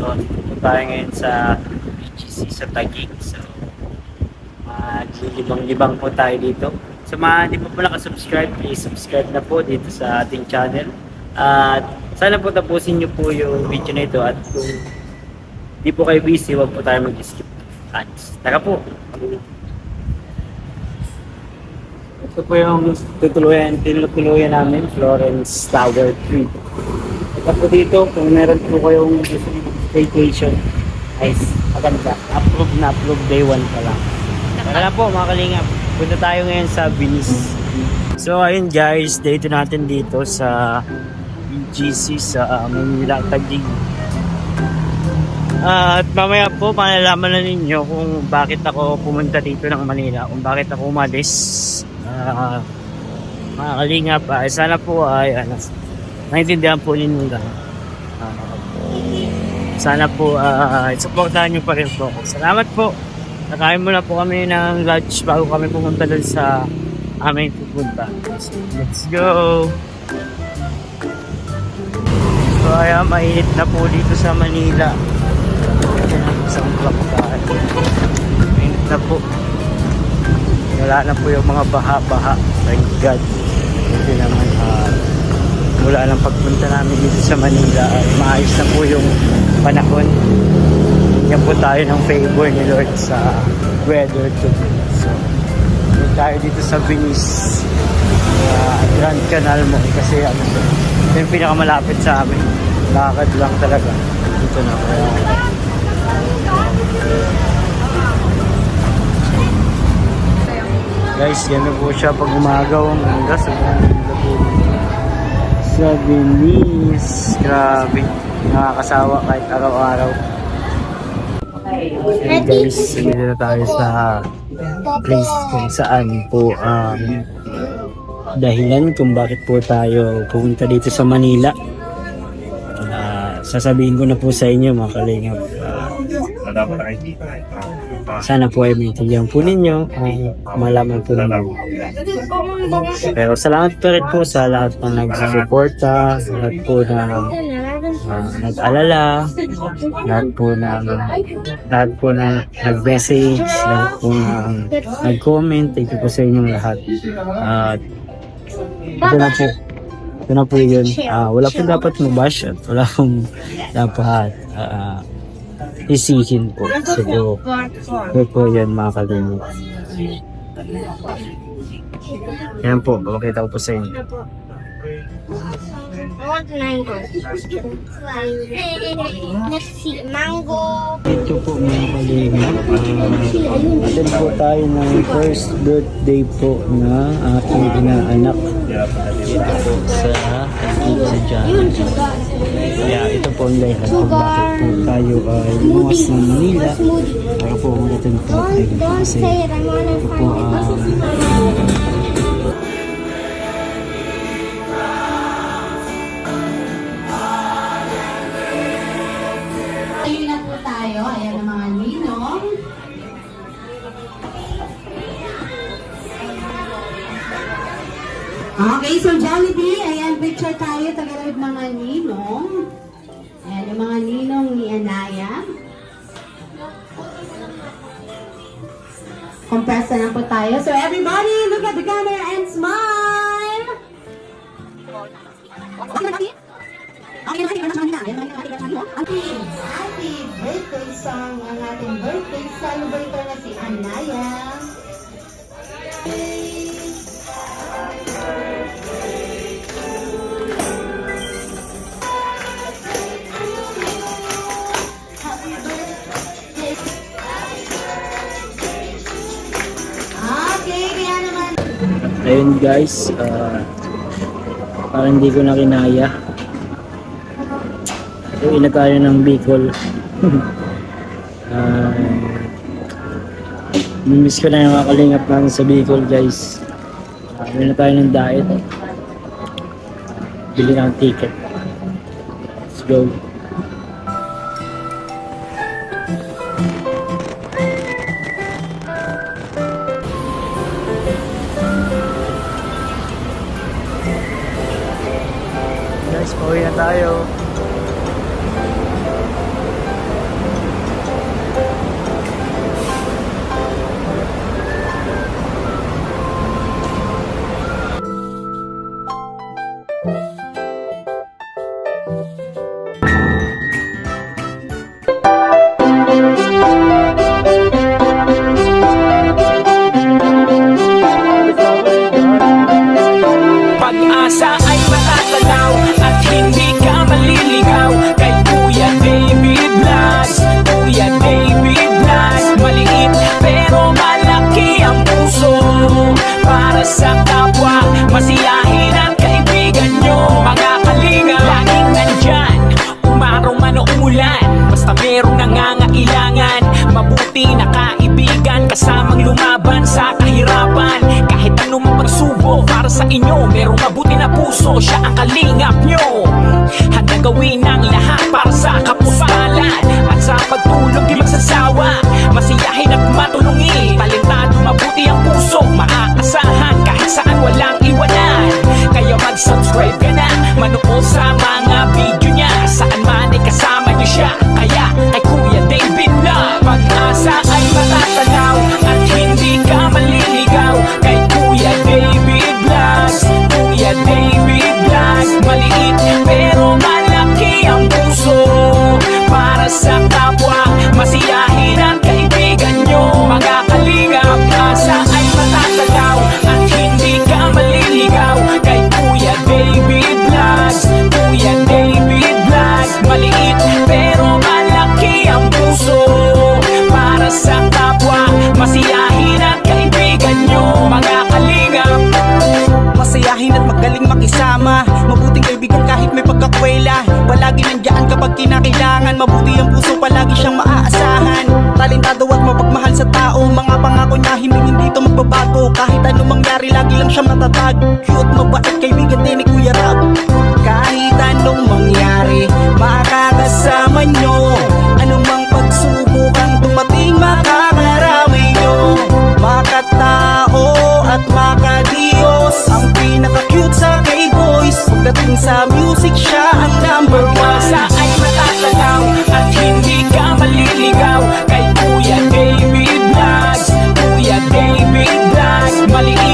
So, tayo ngayon sa BGC sa Taguig. So, maglilibang-libang po tayo dito. So, mga hindi pa po nakasubscribe, please subscribe na po dito sa ating channel. At sana po tapusin niyo po yung video na ito at kung di po kayo busy, huwag po tayo mag-skip ads. Tara po! Ito po yung tutuluyan, tinutuluyan namin, Florence Tower 3. Ito po dito, kung meron po kayong gusto vacation, guys, maganda. Approve na approve day 1 pa lang. Tara po mga kalingap, punta tayo ngayon sa Venice. So ayun guys, dito natin dito sa BGC sa uh, Manila, Taguig. Ah, at mamaya po, malalaman na ninyo kung bakit ako pumunta dito ng Manila, kung bakit ako umalis. Ah, mga kalingap, ah, sana po ay ano, naintindihan po ninyo lang. Ah, sana po uh, supportahan nyo pa rin po ako. Salamat po. Nakain muna po kami ng lunch bago kami pumunta dun sa aming pupunta. So, let's go! So ayan, mainit na po dito sa Manila. Isang plakataan. Mainit na po. Wala na po yung mga baha-baha. Thank God. Hindi naman mula ng pagpunta namin dito sa Manila ay maayos na po yung panahon. Yan po tayo ng favor ni Lord sa weather today. So, tayo dito sa Venice uh, Grand Canal mo kasi ano, ito yung pinakamalapit sa amin. Lakad lang talaga. Dito na. Kaya, Guys, yan na po siya pag umagaw ang ganda sa ganda po sa Venice. Grabe. Nakakasawa kahit araw-araw. Hey guys, dito na tayo sa place kung saan po ang dahilan kung bakit po tayo pumunta dito sa Manila. Ah, sasabihin ko na po sa inyo mga kalingap. Ah, sana po ay maintindihan po ninyo kung malaman po ninyo. Pero salamat pa rin po sa lahat ng nagsusuporta, sa lahat po na ah, nag-alala, lahat po na lahat po na nag-message, lahat po na nag-comment. Thank you po sa inyong lahat. At ito na po. Ito na po yun. Ah, wala po dapat mabash at wala pong dapat ah, isihin po. So, ito po yan mga kalimut. Yan po, pakita ko po sa inyo. Want mango. Let's see, mango. Ito po mga kalingap. Uh, attend po tayo ng first birthday po na aking inaanak. Dito po sa Taguig sa Jana. Kaya ito po ang dahilan kung bakit po tayo ay lumas ng Manila. Para po ulitin po Don't kasi ito po ang Ayun Okay, so Jollibee, ayan, picture tayo tagalog mga ninong. Ayan, yung mga ninong ni Anaya. Compress na lang po tayo. So everybody, look at the camera and smile! Happy birthday song ang ating birthday celebrator Ayun guys, ah, parang hindi ko na kinaya. Uwi na ng Bicol. Ah, Namiss ko na yung mga kalingap sa Bicol guys. Uh, na tayo ng diet. Bili ng ticket. Let's go. 加油 sa kapwa Masiyahin ang kaibigan nyo. Mga kalinga, laging nandyan. Umaraw man o umulan Basta merong nangangailangan. Mabuti na kaibigan Kasamang lumaban sa kahirapan. Kahit anumang pagsubo Para sa inyo, merong mabuti na puso Siya ang kalingap nyo. Handa gawin ang lahat Para sa kapusalan. At sa pagtulong di magsasawa Masiyahin sa tao. Mga pangako niya himing hindi to magbabago. Kahit anong mangyari lagi lang siya matatag. Cute, mabait, kaibigan din ni Kuya Rob. Kahit anong mangyari Makakasama maligno.